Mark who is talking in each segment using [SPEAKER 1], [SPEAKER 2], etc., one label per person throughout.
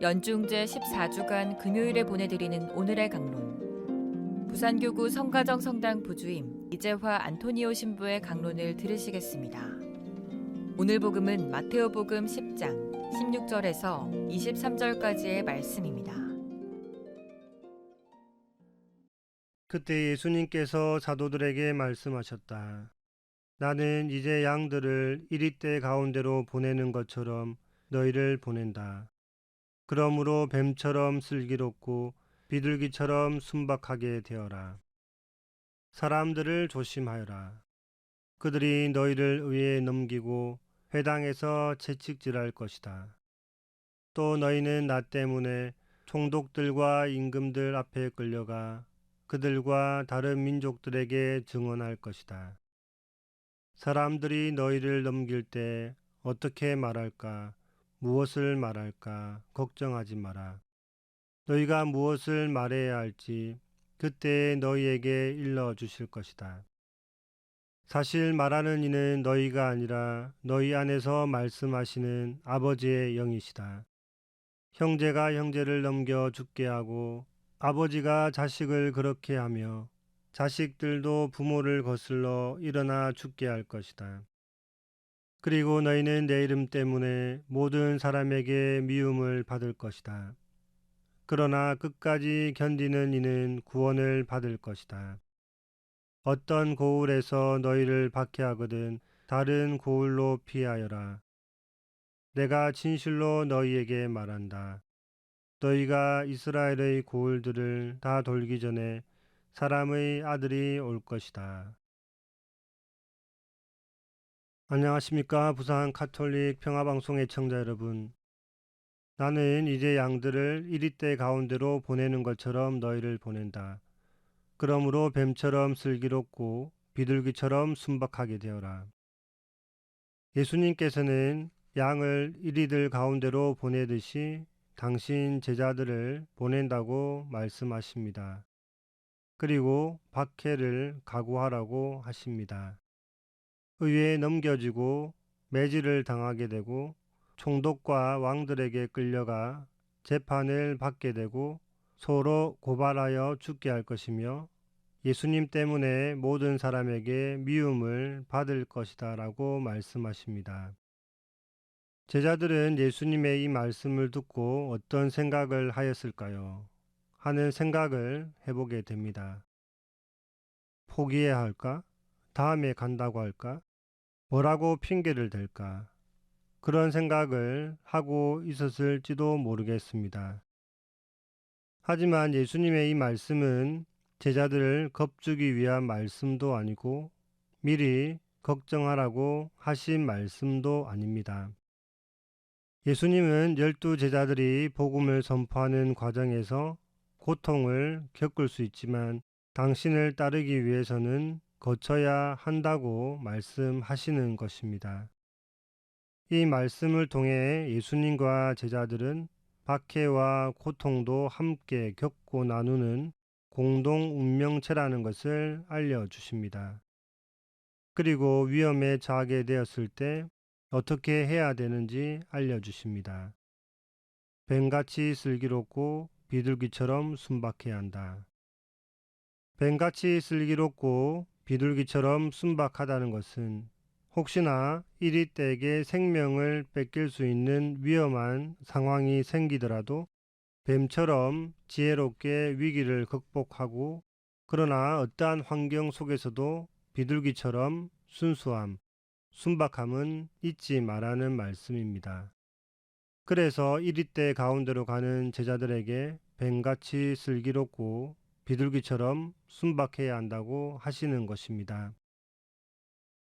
[SPEAKER 1] 연중제 14주간 금요일에 보내드리는 오늘의 강론. 부산교구 성가정 성당 부주임 이재화 안토니오 신부의 강론을 들으시겠습니다. 오늘 복음은 마테오 복음 10장 16절에서 23절까지의 말씀입니다.
[SPEAKER 2] 그때 예수님께서 사도들에게 말씀하셨다. 나는 이제 양들을 이리떼 가운데로 보내는 것처럼 너희를 보낸다. 그러므로 뱀처럼 슬기롭고 비둘기처럼 순박하게 되어라. 사람들을 조심하여라. 그들이 너희를 의에 넘기고 회당에서 채찍질할 것이다. 또 너희는 나 때문에 총독들과 임금들 앞에 끌려가 그들과 다른 민족들에게 증언할 것이다. 사람들이 너희를 넘길 때 어떻게 말할까, 무엇을 말할까 걱정하지 마라. 너희가 무엇을 말해야 할지 그때 너희에게 일러 주실 것이다. 사실 말하는 이는 너희가 아니라 너희 안에서 말씀하시는 아버지의 영이시다. 형제가 형제를 넘겨 죽게 하고 아버지가 자식을 그렇게 하며 자식들도 부모를 거슬러 일어나 죽게 할 것이다. 그리고 너희는 내 이름 때문에 모든 사람에게 미움을 받을 것이다. 그러나 끝까지 견디는 이는 구원을 받을 것이다. 어떤 고울에서 너희를 박해하거든 다른 고울로 피하여라. 내가 진실로 너희에게 말한다. 너희가 이스라엘의 고울들을 다 돌기 전에 사람의 아들이 올 것이다. 안녕하십니까. 부산 카톨릭 평화방송 의 청자 여러분. 나는 이제 양들을 이리떼 가운데로 보내는 것처럼 너희를 보낸다. 그러므로 뱀처럼 슬기롭고 비둘기처럼 순박하게 되어라. 예수님께서는 양을 이리들 가운데로 보내듯이 당신 제자들을 보낸다고 말씀하십니다. 그리고 박해를 각오하라고 하십니다. 의회에 넘겨지고 매질을 당하게 되고 총독과 왕들에게 끌려가 재판을 받게 되고 서로 고발하여 죽게 할 것이며 예수님 때문에 모든 사람에게 미움을 받을 것이다 라고 말씀하십니다. 제자들은 예수님의 이 말씀을 듣고 어떤 생각을 하였을까요? 하는 생각을 해보게 됩니다. 포기해야 할까? 다음에 간다고 할까? 뭐라고 핑계를 댈까? 그런 생각을 하고 있었을지도 모르겠습니다. 하지만 예수님의 이 말씀은 제자들을 겁주기 위한 말씀도 아니고 미리 걱정하라고 하신 말씀도 아닙니다. 예수님은 열두 제자들이 복음을 선포하는 과정에서 고통을 겪을 수 있지만 당신을 따르기 위해서는 거쳐야 한다고 말씀하시는 것입니다. 이 말씀을 통해 예수님과 제자들은 박해와 고통도 함께 겪고 나누는 공동 운명체라는 것을 알려주십니다. 그리고 위험에 처하게 되었을 때 어떻게 해야 되는지 알려주십니다. 뱀같이 슬기롭고 비둘기처럼 순박해야 한다. 뱀같이 슬기롭고 비둘기처럼 순박하다는 것은 혹시나 이리 때에게 생명을 뺏길 수 있는 위험한 상황이 생기더라도 뱀처럼 지혜롭게 위기를 극복하고 그러나 어떠한 환경 속에서도 비둘기처럼 순수함, 순박함은 잊지 말라는 말씀입니다. 그래서 이리 때 가운데로 가는 제자들에게 뱀같이 슬기롭고 비둘기처럼 순박해야 한다고 하시는 것입니다.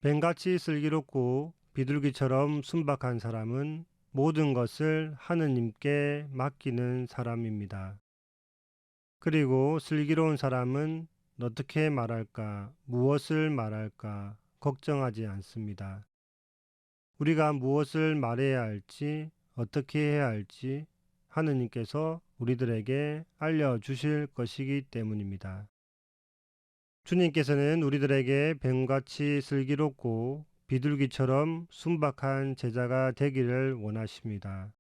[SPEAKER 2] 뱀같이 슬기롭고 비둘기처럼 순박한 사람은 모든 것을 하느님께 맡기는 사람입니다. 그리고 슬기로운 사람은 어떻게 말할까, 무엇을 말할까 걱정하지 않습니다. 우리가 무엇을 말해야 할지, 어떻게 해야 할지 하느님께서 우리들에게 알려주실 것이기 때문입니다. 주님께서는 우리들에게 뱀같이 슬기롭고 비둘기처럼 순박한 제자가 되기를 원하십니다.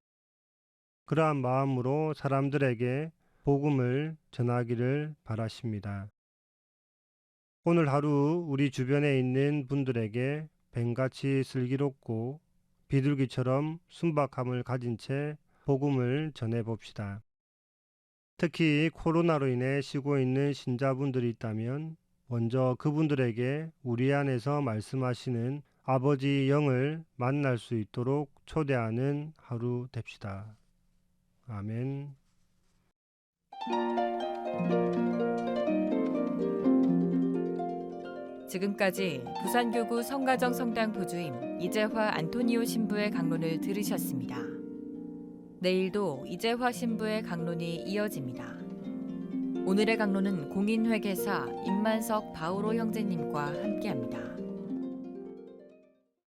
[SPEAKER 2] 그러한 마음으로 사람들에게 복음을 전하기를 바라십니다. 오늘 하루 우리 주변에 있는 분들에게 뱀같이 슬기롭고 비둘기처럼 순박함을 가진 채 복음을 전해 봅시다. 특히 코로나로 인해 쉬고 있는 신자분들이 있다면 먼저 그분들에게 우리 안에서 말씀하시는 아버지 영을 만날 수 있도록 초대하는 하루 됩시다. 아멘.
[SPEAKER 1] 지금까지 부산교구 성가정 성당 부주임 이재화 안토니오 신부의 강론을 들으셨습니다. 내일도 이재화 신부의 강론이 이어집니다. 오늘의 강론은 공인회계사 임만석 바오로 형제님과 함께합니다.